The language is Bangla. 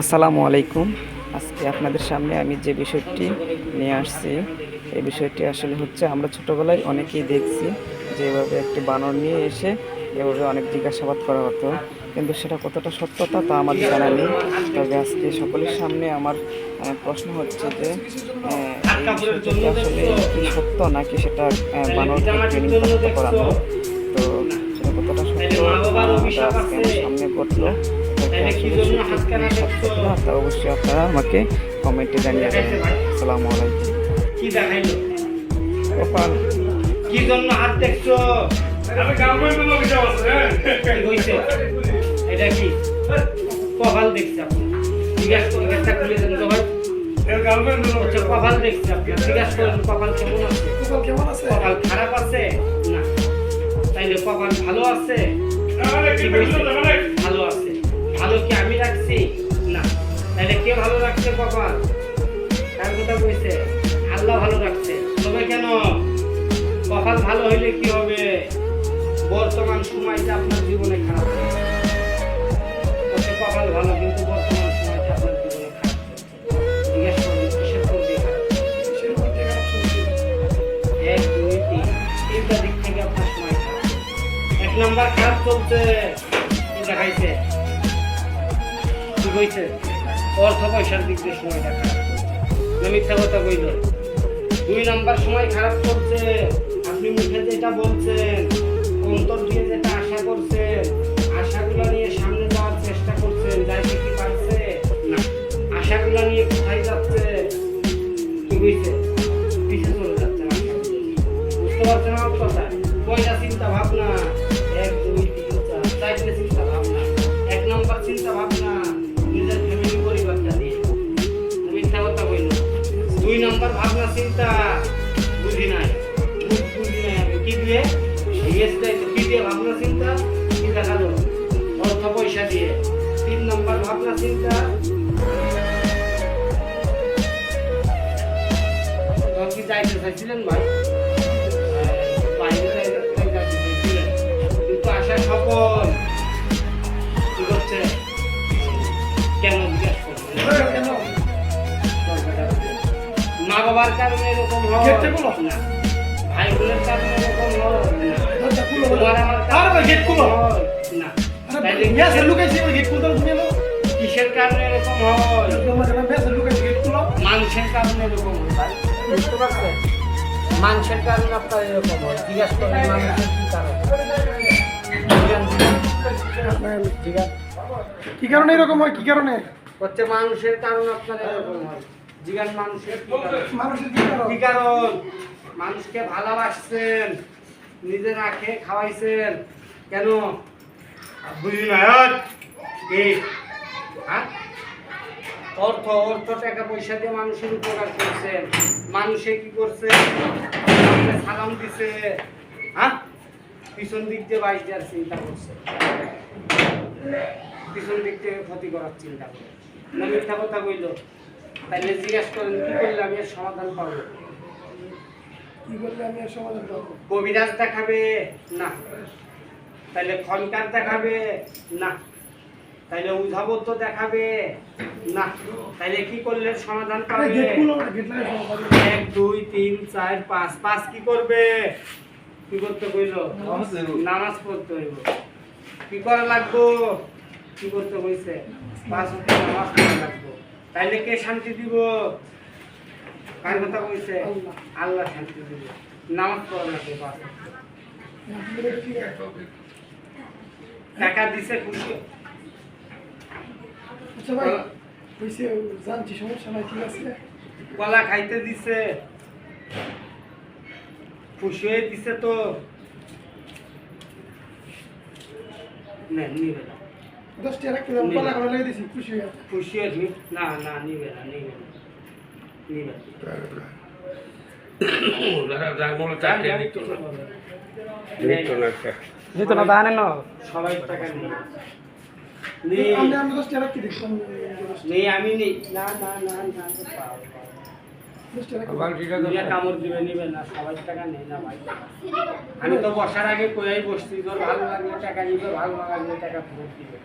আসসালামু আলাইকুম। আজকে আপনাদের সামনে আমি যে বিষয়টি নিয়ে আসছি এই বিষয়টি আসলে হচ্ছে আমরা ছোটোবেলায় অনেকেই দেখছি যে এভাবে একটি বানর নিয়ে এসে এভাবে অনেক জিজ্ঞাসাবাদ করা হতো। কিন্তু সেটা কতটা সত্যতা তা আমার জানা নেই। তবে আজকে সকলের সামনে আমার প্রশ্ন হচ্ছে যে আসলে কি সত্য নাকি সেটা আহ, বানরকে ট্রেনিং করানো? তো সেটা কতটা সত্য আজকে সামনে পড়ল তা অবশ্যই আপনারা আমাকে কমেন্টে জানিয়ে আসসালামু আলাইকুম কি দেখাইলো কপাল কি জন্য হাত দেখছ এটা কি কপাল দেখছে আপনি জিজ্ঞাসা তো ভাই কপাল করেন কপাল কেমন কেমন আছে কপাল খারাপ আছে না তাইলে কপাল ভালো আছে কে ভালো রাখছে কপাল। কার কথা কইছে আল্লাহ ভালো রাখছে। তবে কেন? কপাল ভালো হইলে কি হবে? বর্তমান সময়টা আপনার জীবনে খারাপ। হচ্ছে কপাল ভালো কিন্তু বর্তমান সময়টা আপনার জীবনে খারাপ। জিজ্ঞেস কিসের? এক দুই তিন। তিনটা দিক থেকে আপনার সময় খারাপ। এক নাম্বার খারাপ চলছে। দেখাইছে? কি হয়েছে অর্থ পয়সার দিক দিয়ে সময়টা খারাপ মিথ্যা কথা কইল। দুই নাম্বার সময় খারাপ করছে। আপনি মুখে যেটা বলছেন, অন্তর দিয়ে যেটা আশা করছেন, আশাগুলো নিয়ে সামনে যাওয়ার চেষ্টা করছেন যাইতে কি পারছে। না, আশাগুলো নিয়ে কোথায় যাচ্ছে? হয়েছে পিছিয়ে চলে যাচ্ছে বুঝতে পারছেন আমার কথা? কয়টা চিন্তা ভাবনা। এক দুই তিন চার। চিন্তা নম্বর ভাবনা চিন্তা বুঝি নাই। বুঝি নাই আমি কি দিয়ে কি দিয়ে ভাবনা চিন্তা, কি দেখাল অর্থ পয়সা দিয়ে। তিন নম্বর ভাবনা চিন্তা। কি যাইতে চাইছিলেন ভাই? বাইরে কিন্তু আশা সফল কি করছে? ওই গেট খুলতে তুমি এলো কিসের কারণে এরকম হয় কেন গ্যাসের লুকাইছি গেট খুলো। মানুষের কারণে এরকম হয় ভাই বুঝতে পারছেন? মানুষের কারণে আপনার এরকম হয় জিজ্ঞাসা করেন মানুষের কি কারণ? কি কারণে এরকম হয়? কি কারণে? হচ্ছে মানুষের কারণে আপনার এরকম হয় জিজ্ঞাসা মানুষের কি কারণ? মানুষকে ভালোবাসছেন নিজে না খেয়ে খাওয়াইছেন। কেন? বুঝি না হ্যাঁ? অর্থ অর্থ টাকা পয়সা দিয়ে মানুষের উপকার করছেন। মানুষে কি করছে? সালাম দিছে। হ্যাঁ? পিছন দিক দিয়ে বাইশ দেওয়ার চিন্তা করছে। পিছন দিক থেকে ক্ষতি করার চিন্তা করে। মিথ্যা কথা কইল। তাইলে জিজ্ঞেস করেন কি করলে আমি এর সমাধান পাবো? কি বললে আমি এর সমাধান পাবো? কবিরাজ দেখাবে? না। তাইলে খনকার দেখাবে? না। তাইলে উধাবদ্ধ দেখাবে? না। তাইলে কি করলে সমাধান পাবে? এক দুই তিন চার পাঁচ। পাঁচ কি করবে? কি করতে কইল নামাজ পড়তে হইব। কি করা লাগবো? কি করতে কইছে পাঁচ নামাজ পড়া লাগবো। তাইলে কে শান্তি দিব? কার কথা কইছে? আল্লাহ। শান্তি দিব। নামাজ পড়া পাঁচ টাকা দিছে খুশি। আচ্ছা ভাই হইছে জানছি সমস্যা নাই ঠিক আছে। কলা খাইতে দিছে। খুশি হয়ে দিছে তো। নেন নিবে না দশ টাকা রাখতে পালা করে লাগিয়ে দিছি খুশি হয়ে খুশি না না নিবে না নিবে না। নিবে। আমি আমি দশ টাকা রাখতে দেখলাম নেই আমি নেই না না না না না, পাও, পাও। দশ টাকা রাখতে নিয়ে কামড় দিবে নিবে না সবাই টাকা নেই না ভাই। আমি তো বসার আগে কইয়াই বসছি তোর ভালো লাগলে টাকা নিবে ভালো লাগলে টাকা ফেরত দিবে।